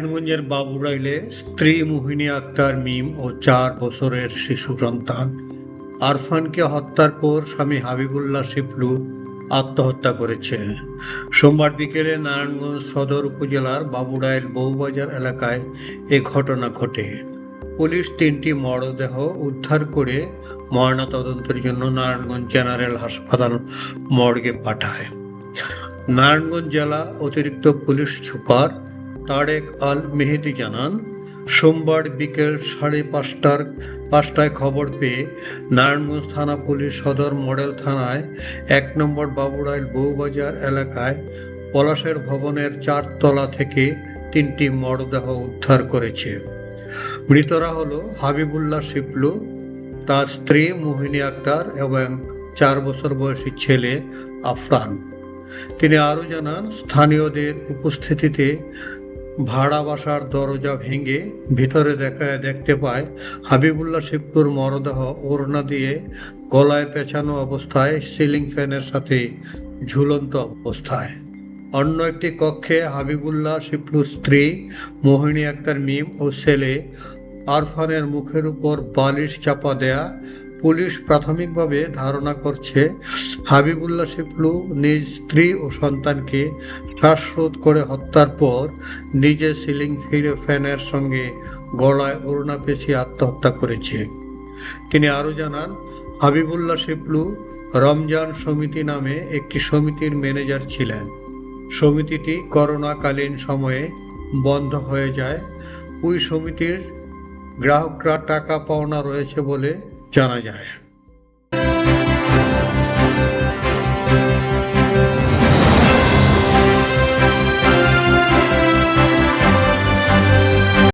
নারায়ণগঞ্জের বাবুরাইলে স্ত্রী মোহিনী আক্তার মিম ও চার বছরের শিশু সন্তান। আরফানকে হত্যার পর স্বামী হাবিবুল্লাহ শিপলু আত্মহত্যা করেছে সোমবার বিকেলে নারায়ণগঞ্জ সদর উপজেলার বাবুরাইল বউবাজার এলাকায় এ ঘটনা ঘটে। পুলিশ তিনটি মরদেহ উদ্ধার করে ময়নাতদন্তের জন্য নারায়ণগঞ্জ জেনারেল হাসপাতাল মর্গে পাঠায়। নারায়ণগঞ্জ জেলা অতিরিক্ত পুলিশ সুপার তারেক আল মেহেদি জানান, সোমবার বিকেল সাড়ে পাঁচটার, পাঁচটায় খবর পেয়ে নারায়ণগঞ্জ থানা পুলিশ সদর মডেল থানায় এক নম্বর বাবুরাইল বউবাজার এলাকায় পলাশের ভবনের চারতলা থেকে তিনটি মরদেহ উদ্ধার করেছে। মৃতরা হলো হাবিবুল্লাহ শিপলু তার স্ত্রী মোহিনী আক্তার এবং চার বছর বয়সী ছেলে আফরান। তিনি আরও জানান, স্থানীয়দের উপস্থিতিতে ভাড়া বাসার দরজা ভেঙে ভিতরে দেখা দেখতে পায় হাবিবুল্লাহ শিবপুর মরদেহ ওড়না দিয়ে গলায় পেঁচানো অবস্থায় সিলিং ফ্যানের সাথে ঝুলন্ত অবস্থায়। অন্য একটি কক্ষে হাবিবুল্লাহ শিবলুর স্ত্রী, মোহিনী আক্তার মিম ও ছেলে আরফানের মুখের উপর বালিশ চাপা দেয়া পুলিশ প্রাথমিকভাবে ধারণা করছে, হাবিবুল্লাহ শিপলু নিজ স্ত্রী ও সন্তানকে শ্বাসরোধ করে হত্যার পর নিজে সিলিং ফিরে ফ্যানের সঙ্গে গলায় ওড়না পেঁচিয়ে আত্মহত্যা করেছে। তিনি আরও জানান, হাবিবুল্লাহ শিপলু রমজান সমিতি নামে একটি সমিতির ম্যানেজার ছিলেন। সমিতিটি করোনাকালীন সময়ে বন্ধ হয়ে যায়। ওই সমিতির গ্রাহকরা টাকা পাওনা রয়েছে বলে জানা যায়